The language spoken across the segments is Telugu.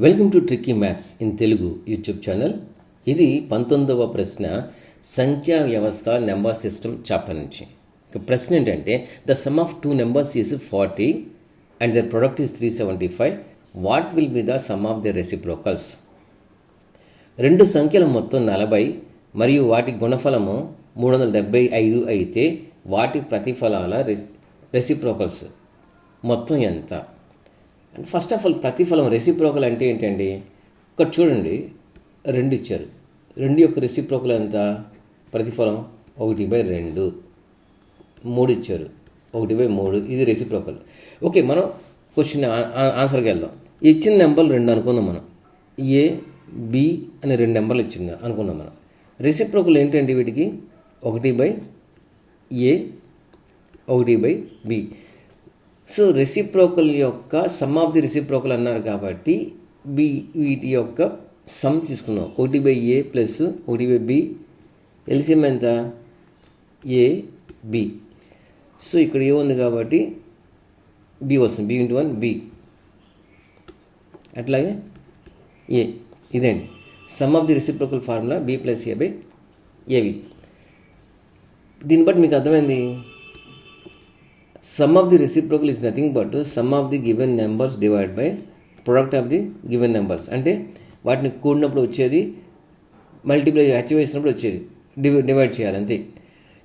Welcome to tricky maths in Telugu YouTube channel. ఇది పంతొమ్మిదవ ప్రశ్న సంఖ్యా వ్యవస్థ నెంబర్ సిస్టమ్ చాప్టర్ నుంచి. ఇక ప్రశ్న ఏంటంటే the sum of two numbers is forty and their product is three seventy five. What will be the sum of the reciprocals? రెండు సంఖ్యల మొత్తం నలభై మరియు వాటి గుణఫలము మూడు వందల డెబ్బై ఐదు అయితే వాటి ప్రతిఫలాల రెసి రెసిప్రోకల్స్ మొత్తం ఎంత? ఫస్ట్ ఆఫ్ ఆల్ ప్రతిఫలం రెసిప్రోకల్ అంటే ఏంటండి? ఇక్కడ చూడండి రెండు ఇచ్చారు. రెండు యొక్క రెసిప్రోకల్ ఎంత? ప్రతిఫలం ఒకటి బై రెండు. మూడు ఇచ్చారు. ఒకటి బై మూడు. ఇది రెసిప్రోకల్ ఓకే మనం క్వశ్చన్ ఆన్సర్కి వెళ్దాం. ఇచ్చిన నెంబర్లు రెండు అనుకుందాం మనం. ఏ బి అనే రెండు నెంబర్లు ఇచ్చింది అనుకున్నాం మనం. రెసిప్రోకల్ ఏంటండి వీటికి? ఒకటి బై ఏ ఒకటి బై బి సో రెసిప్రోకల్ యొక్క సమ్ ఆఫ్ ది రెసిప్రోకల్ అన్నారు కాబట్టి బి వీటి యొక్క సమ్ తీసుకున్నాం ఒకటి బై ఏ ప్లస్ ఒకటి బై బి ఎల్సిఎం ఎంత? ఏ బి సో ఇక్కడ ఏ ఉంది కాబట్టి బి వస్తుంది. బి ఇంటూ వన్ బి అట్లాగే ఏ ఇదండి. Sum of the reciprocal formula B plus A by A B దీన్ని బట్టి మీకు అర్థమైంది? Sum of the reciprocal is nothing but sum of the given numbers divide by product of the given numbers అంటే వాటిని కూడినప్పుడు వచ్చేది మల్టిప్లై హెచ్ వేసినప్పుడు వచ్చేది. డివై డివైడ్ చేయాలి అంతే.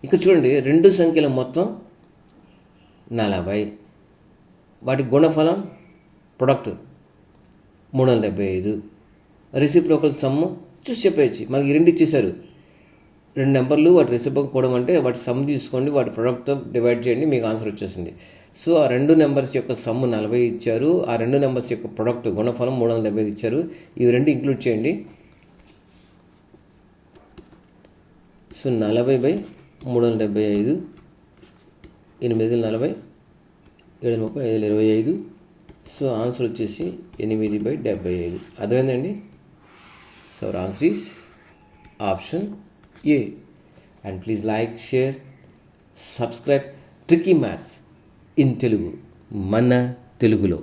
ఇక చూడండి రెండు సంఖ్యల మొత్తం నలభై. వాటి గుణఫలం ప్రొడక్ట్ మూడు వందల డెబ్బై ఐదు. రెసిప్రోకల్ సమ్ము చూసి చెప్పేయచ్చు. మనకి రెండు ఇచ్చేసారు రెండు నెంబర్లు వాటి రెసిప్రోకల్ కూడడం అంటే వాటి సమ్ తీసుకోండి వాటి ప్రొడక్ట్తో డివైడ్ చేయండి మీకు ఆన్సర్ వచ్చేసింది. సో ఆ రెండు నెంబర్స్ యొక్క సమ్ము నలభై ఇచ్చారు ఆ రెండు నెంబర్స్ యొక్క ప్రొడక్ట్ గుణఫలం మూడు వందల డెబ్బై ఇచ్చారు. ఇవి రెండు ఇంక్లూడ్ చేయండి. సో నలభై బై మూడు వందల డెబ్బై ఐదు ఎనిమిది నలభై ఏడు ముప్పై ఐదు ఇరవై ఐదు. సో ఆన్సర్ వచ్చేసి ఎనిమిది బై డెబ్బై ఐదు. అర్థమైందండి so answer is option A and please like share subscribe tricky maths in Telugu మన తెలుగులో